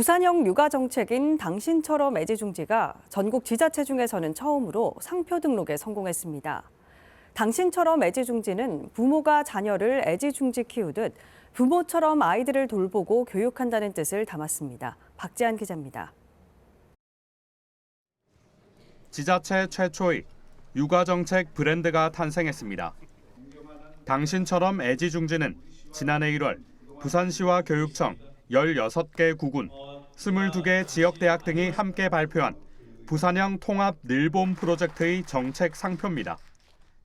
부산형 육아 정책인 당신처럼 애지중지가 전국 지자체 중에서는 처음으로 상표 등록에 성공했습니다. 당신처럼 애지중지는 부모가 자녀를 애지중지 키우듯 부모처럼 아이들을 돌보고 교육한다는 뜻을 담았습니다. 박지한 기자입니다. 지자체 최초의 육아 정책 브랜드가 탄생했습니다. 당신처럼 애지중지는 지난해 1월 부산시와 교육청 16개 구군, 22개 지역대학 등이 함께 발표한 부산형 통합 늘봄 프로젝트의 정책 상표입니다.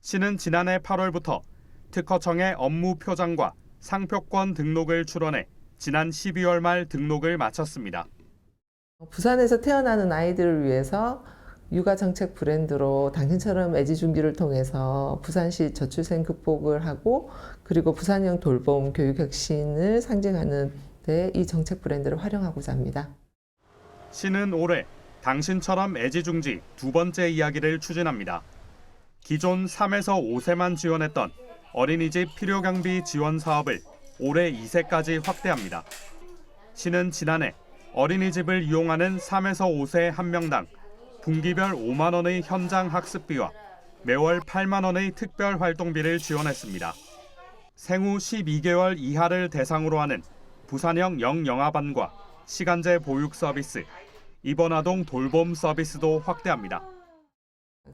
시는 지난해 8월부터 특허청의 업무 표장과 상표권 등록을 출원해 지난 12월 말 등록을 마쳤습니다. 부산에서 태어나는 아이들을 위해서 육아 정책 브랜드로 당신처럼 애지중지를 통해서 부산시 저출생 극복을 하고 그리고 부산형 돌봄 교육 혁신을 상징하는 데이 정책 브랜드를 활용하고자 합니다. 시는 올해 당신처럼 애지중지 두 번째 이야기를 추진합니다. 기존 3에서 5세만 지원했던 어린이집 필요경비 지원 사업을 올해 2세까지 확대합니다. 시는 지난해 어린이집을 이용하는 3에서 5세 한 명당 분기별 5만 원의 현장 학습비와 매월 8만 원의 특별 활동비를 지원했습니다. 생후 12개월 이하를 대상으로 하는 부산형 영영아반과 시간제 보육 서비스, 입원아동 돌봄 서비스도 확대합니다.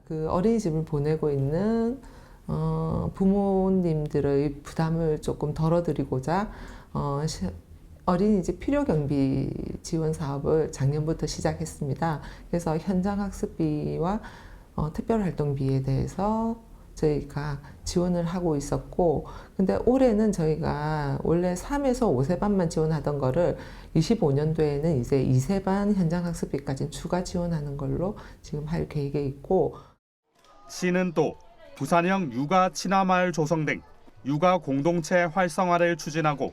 그 어린이집을 보내고 있는 어, 부모님들의 부담을 조금 덜어드리고자 어, 시- 어린이집 필요 경비 지원 사업을 작년부터 시작했습니다. 그래서 현장 학습비와 어, 특별 활동비에 대해서 저희가 지원을 하고 있었고, 근데 올해는 저희가 원래 3에서 5세 반만 지원하던 거를 25년도에는 이제 2세 반 현장 학습비까지 추가 지원하는 걸로 지금 할 계획에 있고, 시는 또 부산형 육아 친화마을 조성 등 육아 공동체 활성화를 추진하고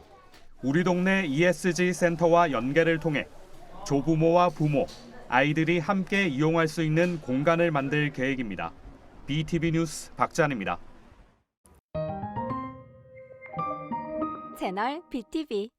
우리 동네 ESG 센터와 연계를 통해 조부모와 부모, 아이들이 함께 이용할 수 있는 공간을 만들 계획입니다. BTV 뉴스 박찬입니다. 채널 BTV